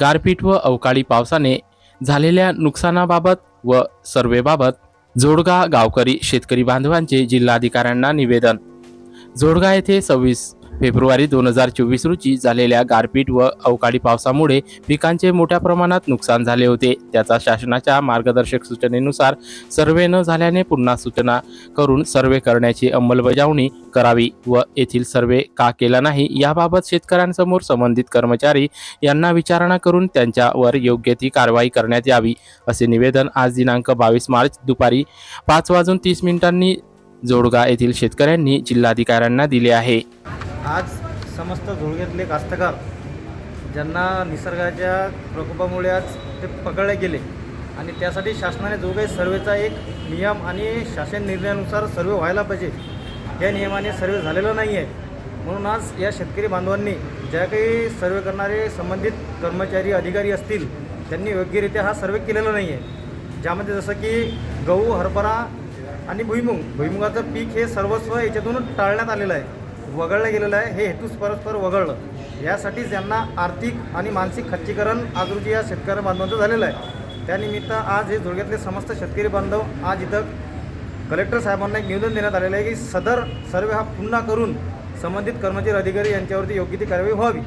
गारपीट व अवकाळी पावसाने झालेल्या नुकसानाबाबत व सर्वेबाबत जोडगा गावकरी शेतकरी बांधवांचे जिल्हाधिकाऱ्यांना निवेदन. जोडगा येथे सव्वीस फेब्रुवारी दोन हजार चोवीस रोजी झालेल्या गारपीट व अवकाळी पावसामुळे पिकांचे मोठ्या प्रमाणात नुकसान झाले होते. त्याचा शासनाच्या मार्गदर्शक सूचनेनुसार सर्वे न झाल्याने पुन्हा सूचना करून सर्वे करण्याची अंमलबजावणी करावी व येथील सर्वे का केला नाही याबाबत शेतकऱ्यांसमोर संबंधित कर्मचारी यांना विचारणा करून त्यांच्यावर योग्य ती कारवाई करण्यात यावी असे निवेदन आज दिनांक बावीस मार्च दुपारी पाच वाजून तीस मिनिटांनी जोडगा येथील शेतकऱ्यांनी जिल्हाधिकाऱ्यांना दिले आहे. आज समस्त धुळग्यातले कास्तकार ज्यांना निसर्गाच्या प्रकोपामुळे आज ते पकडले गेले आणि त्यासाठी शासनाने जो काही सर्वेचा एक नियम आणि शासन निर्णयानुसार सर्वे व्हायला पाहिजे या नियमाने सर्वे झालेला नाही आहे. म्हणून आज या शेतकरी बांधवांनी ज्या काही सर्वे करणारे संबंधित कर्मचारी अधिकारी असतील त्यांनी योग्यरित्या हा सर्वे केलेला नाही आहे. ज्यामध्ये जसं की गहू हरभरा आणि भुईमुग भुईमुगाचं पीक हे सर्वस्व याच्यातून टाळण्यात आलेलं आहे. वगळलं गेलेलं आहे हे हेतूस परस्पर वगळलं. यासाठीच यांना आर्थिक आणि मानसिक खच्चीकरण आज रोजी या शेतकरी बांधवांचं झालेलं आहे. त्यानिमित्त आज हे धुळग्यातले समस्त शेतकरी बांधव आज इथं कलेक्टर साहेबांना एक निवेदन देण्यात आलेलं आहे की सदर सर्वे हा पुन्हा करून संबंधित कर्मचारी अधिकारी यांच्यावरती योग्य ती कारवाई व्हावी.